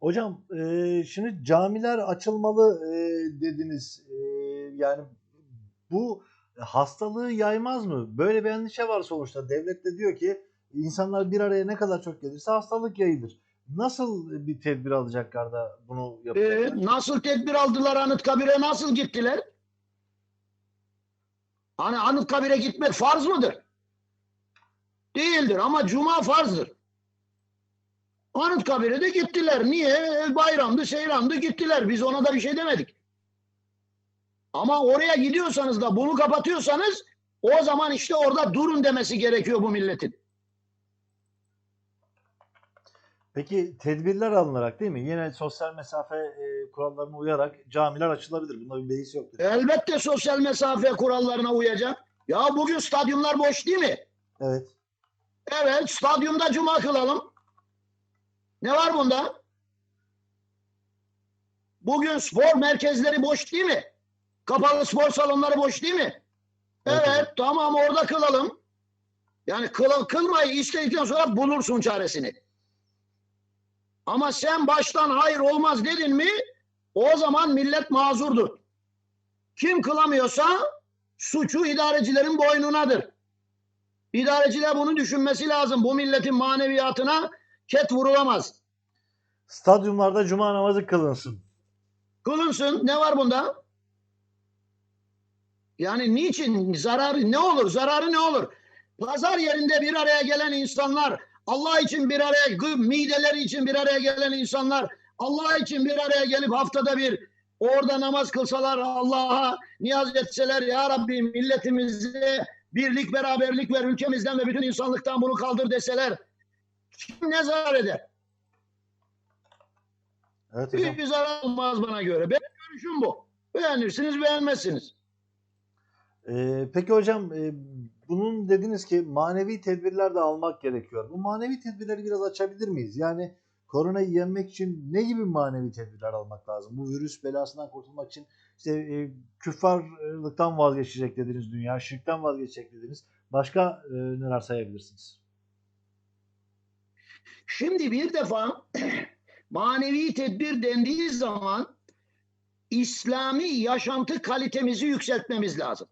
Hocam e, şimdi camiler açılmalı e, dediniz. E, yani bu hastalığı yaymaz mı? Böyle bir endişe var sonuçta. Devlet de diyor ki insanlar bir araya ne kadar çok gelirse hastalık yayılır. Nasıl bir tedbir alacaklar da bunu Ee, yapacaklar? nasıl tedbir aldılar Anıtkabir'e nasıl gittiler? Hani Anıtkabir'e gitmek farz mıdır? Değildir ama cuma farzdır. Anıtkabir'e de gittiler. Niye? Bayramdı, seyrandı gittiler. Biz ona da bir şey demedik. Ama oraya gidiyorsanız da bunu kapatıyorsanız o zaman işte orada durun demesi gerekiyor bu milletin. Peki tedbirler alınarak değil mi? Yine sosyal mesafe e, kurallarına uyarak camiler açılabilir. Bunda bir beis yok. Elbette sosyal mesafe kurallarına uyacak. Ya bugün stadyumlar boş değil mi? Evet. Evet, stadyumda cuma kılalım. Ne var bunda? Bugün spor merkezleri boş değil mi? Kapalı spor salonları boş değil mi? Evet, Evet, tamam orada kılalım. Yani kıl, kılmayı istedikten sonra bulursun çaresini. Ama sen baştan hayır olmaz dedin mi o zaman millet mazurdur. Kim kılamıyorsa suçu idarecilerin boynunadır. İdareciler bunu düşünmesi lazım. Bu milletin maneviyatına ket vurulamaz. Stadyumlarda cuma namazı kılınsın. Kılınsın. Ne var bunda? Yani niçin? Zararı ne olur? Zararı ne olur? Pazar yerinde bir araya gelen insanlar, Allah için bir araya, mideleri için bir araya gelen insanlar, Allah için bir araya gelip haftada bir orada namaz kılsalar, Allah'a niyaz etseler, Ya Rabbi milletimize birlik, beraberlik ver, ülkemizden ve bütün insanlıktan bunu kaldır deseler, kim ne zarar eder? Evet hocam. Hiçbir zarar olmaz bana göre. Benim görüşüm bu. Beğenirsiniz, beğenmezsiniz. Ee, peki hocam e, bunun dediniz ki manevi tedbirler de almak gerekiyor. Bu manevi tedbirleri biraz açabilir miyiz? Yani koronayı yenmek için ne gibi manevi tedbirler almak lazım? Bu virüs belasından kurtulmak için işte e, küffarlıktan vazgeçecek dediniz dünya, şirkten vazgeçecek dediniz. Başka e, neler sayabilirsiniz? Şimdi bir defa manevi tedbir dendiği zaman İslami yaşantı kalitemizi yükseltmemiz lazım.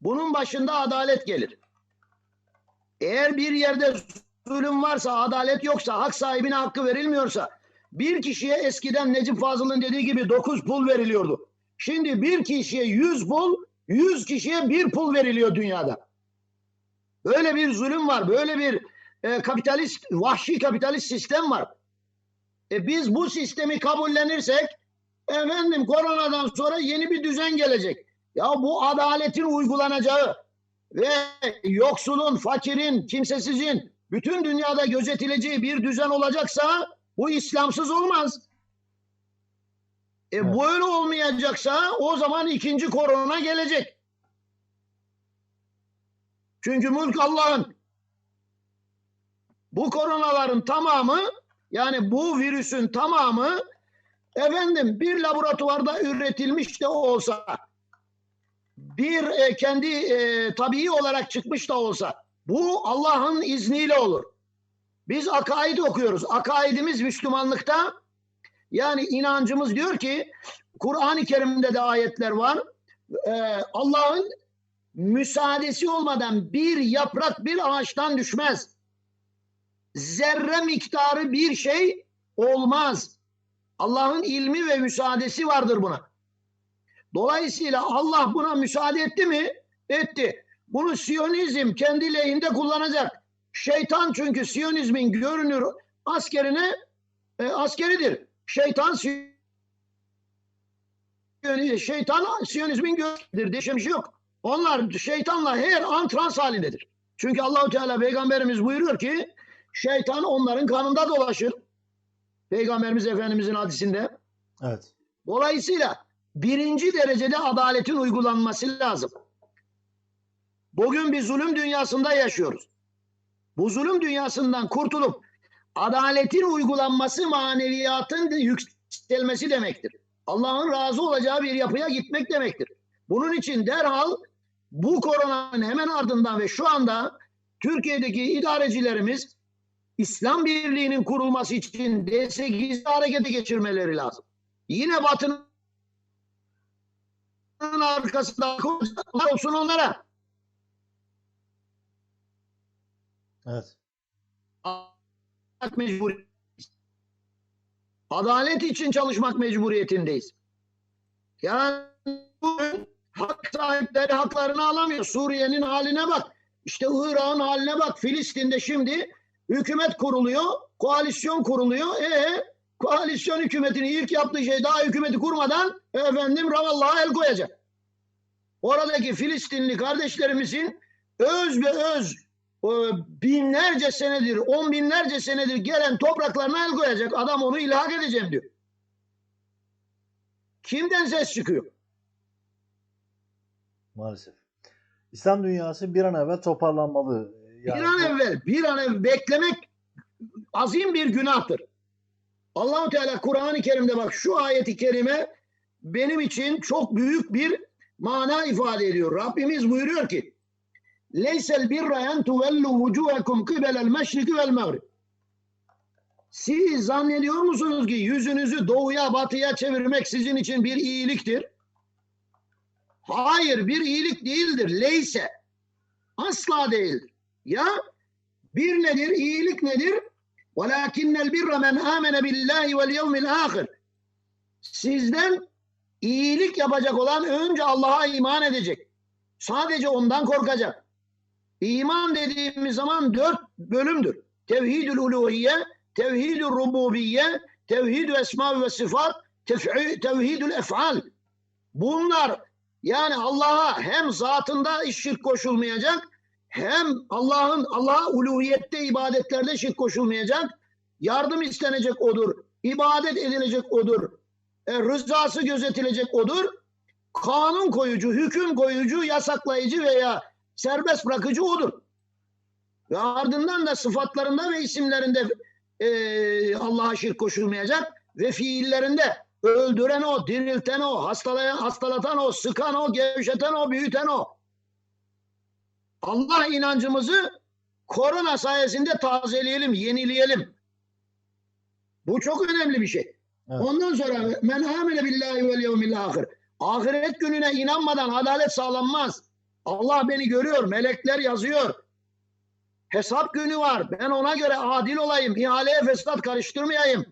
Bunun başında adalet gelir. Eğer bir yerde zulüm varsa, adalet yoksa, hak sahibine hakkı verilmiyorsa, bir kişiye eskiden Necip Fazıl'ın dediği gibi 9 pul veriliyordu. Şimdi bir kişiye 100 pul, 100 kişiye bir pul veriliyor dünyada. Böyle bir zulüm var, böyle bir e, kapitalist, vahşi kapitalist sistem var. E biz bu sistemi kabullenirsek efendim koronadan sonra yeni bir düzen gelecek. Ya bu adaletin uygulanacağı ve yoksulun, fakirin, kimsesizin bütün dünyada gözetileceği bir düzen olacaksa bu İslamsız olmaz. E Evet. böyle olmayacaksa o zaman ikinci korona gelecek. Çünkü mülk Allah'ın. Bu koronaların tamamı yani bu virüsün tamamı efendim bir laboratuvarda üretilmiş de olsa bir e, kendi e, tabii olarak çıkmış da olsa bu Allah'ın izniyle olur. Biz akaid okuyoruz. Akaidimiz Müslümanlıkta yani inancımız diyor ki Kur'an-ı Kerim'de de ayetler var. E, Allah'ın müsaadesi olmadan bir yaprak bir ağaçtan düşmez zerre miktarı bir şey olmaz. Allah'ın ilmi ve müsaadesi vardır buna. Dolayısıyla Allah buna müsaade etti mi? Etti. Bunu Siyonizm kendi lehinde kullanacak. Şeytan çünkü Siyonizmin görünür askerine e, askeridir. Şeytan şeytan Siyonizmin görünür diye şey yok. Onlar şeytanla her an trans halindedir. Çünkü Allahu Teala peygamberimiz buyuruyor ki Şeytan onların kanında dolaşır. Peygamberimiz Efendimizin hadisinde. Evet. Dolayısıyla birinci derecede adaletin uygulanması lazım. Bugün bir zulüm dünyasında yaşıyoruz. Bu zulüm dünyasından kurtulup adaletin uygulanması maneviyatın yükselmesi demektir. Allah'ın razı olacağı bir yapıya gitmek demektir. Bunun için derhal bu koronanın hemen ardından ve şu anda Türkiye'deki idarecilerimiz İslam birliğinin kurulması için D8'i harekete geçirmeleri lazım. Yine Batı'nın arkasında olsun onlara. Evet. Adalet mecburi- Adalet için çalışmak mecburiyetindeyiz. Yani hak sahipleri haklarını alamıyor. Suriye'nin haline bak. İşte Irak'ın haline bak. Filistin'de şimdi hükümet kuruluyor, koalisyon kuruluyor. E koalisyon hükümetinin ilk yaptığı şey daha hükümeti kurmadan efendim Ramallah'a el koyacak. Oradaki Filistinli kardeşlerimizin öz ve öz e, binlerce senedir, on binlerce senedir gelen topraklarına el koyacak. Adam onu ilhak edeceğim diyor. Kimden ses çıkıyor? Maalesef. İslam dünyası bir an evvel toparlanmalı. Yani bir an evvel, bir an evvel beklemek azim bir günahtır. Allahu Teala Kur'an-ı Kerim'de bak şu ayeti kerime benim için çok büyük bir mana ifade ediyor. Rabbimiz buyuruyor ki Leysel birra en tuvellu vucuhekum kıbelel meşriki vel mağrib. Siz zannediyor musunuz ki yüzünüzü doğuya batıya çevirmek sizin için bir iyiliktir? Hayır bir iyilik değildir. Leyse. Asla değildir. Ya bir nedir? İyilik nedir? وَلَاكِنَّ الْبِرَّ مَنْ آمَنَ بِاللّٰهِ وَالْيَوْمِ الْآخِرِ Sizden iyilik yapacak olan önce Allah'a iman edecek. Sadece ondan korkacak. İman dediğimiz zaman dört bölümdür. Tevhidül uluhiyye, tevhidül rububiyye, tevhidü esma ve sıfat, tef'i- tevhidül ef'al. Bunlar yani Allah'a hem zatında şirk koşulmayacak, hem Allah'ın Allah'a uluhiyette ibadetlerde şirk koşulmayacak. Yardım istenecek odur. ibadet edilecek odur. E, rızası gözetilecek odur. Kanun koyucu, hüküm koyucu, yasaklayıcı veya serbest bırakıcı odur. Ve ardından da sıfatlarında ve isimlerinde e, Allah'a şirk koşulmayacak ve fiillerinde öldüren o, dirilten o, hastalayan, hastalatan o, sıkan o, gevşeten o, büyüten o. Allah inancımızı korona sayesinde tazeleyelim, yenileyelim. Bu çok önemli bir şey. Evet. Ondan sonra men amile billahi vel yevmil ahir. Ahiret gününe inanmadan adalet sağlanmaz. Allah beni görüyor, melekler yazıyor. Hesap günü var. Ben ona göre adil olayım, ihaleye fesat karıştırmayayım.